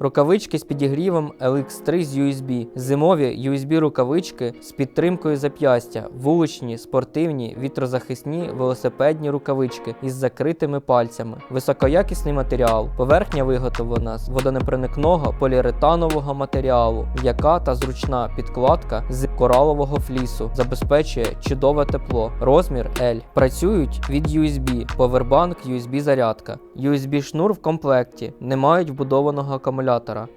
Рукавички з підігрівом LX3 з USB. Зимові USB рукавички з підтримкою зап'ястя, вуличні, спортивні, вітрозахисні, велосипедні рукавички із закритими пальцями. Високоякісний матеріал. Поверхня виготовлена з водонепроникного поліуретанового матеріалу, м'яка та зручна підкладка з коралового флісу забезпечує чудове тепло. Розмір L. Працюють від USB, Powerbank, USB зарядка. USB шнур в комплекті, не мають вбудованого акумулятора.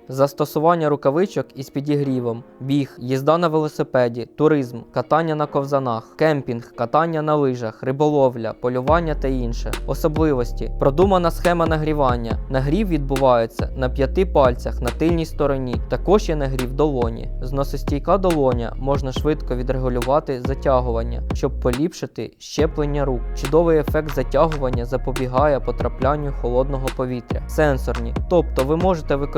Застосування рукавичок із підігрівом, біг, їзда на велосипеді, туризм, катання на ковзанах, кемпінг, катання на лижах, риболовля, полювання та інше. Особливості: продумана схема нагрівання. Нагрів відбувається на п'яти пальцях на тильній стороні. Також є нагрів долоні. Зносостійка долоня можна швидко відрегулювати затягування, щоб поліпшити щеплення рук. Чудовий ефект затягування запобігає потраплянню холодного повітря. Сенсорні, тобто ви можете використовувати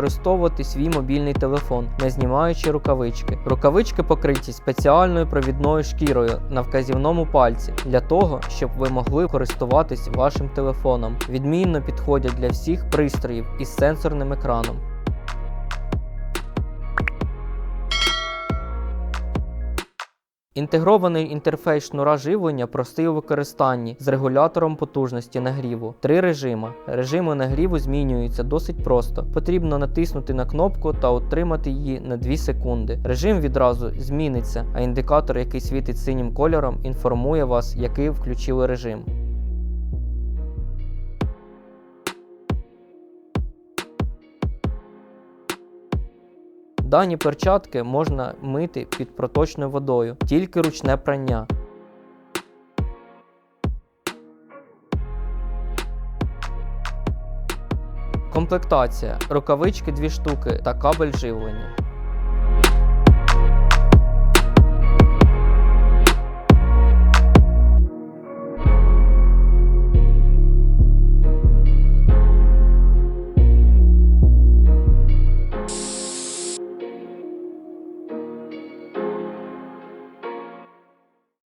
свій мобільний телефон, не знімаючи рукавички. Рукавички покриті спеціальною провідною шкірою на вказівному пальці для того, щоб ви могли користуватись вашим телефоном. Відмінно підходять для всіх пристроїв із сенсорним екраном. Інтегрований інтерфейс шнура живлення простий у використанні з регулятором потужності нагріву. Три режими. Режими нагріву змінюються досить просто. Потрібно натиснути на кнопку та отримати її на 2 секунди. Режим відразу зміниться, а індикатор, який світить синім кольором, інформує вас, який включили режим. Дані перчатки можна мити під проточною водою, тільки ручне прання. Комплектація: рукавички 2 штуки та кабель живлення.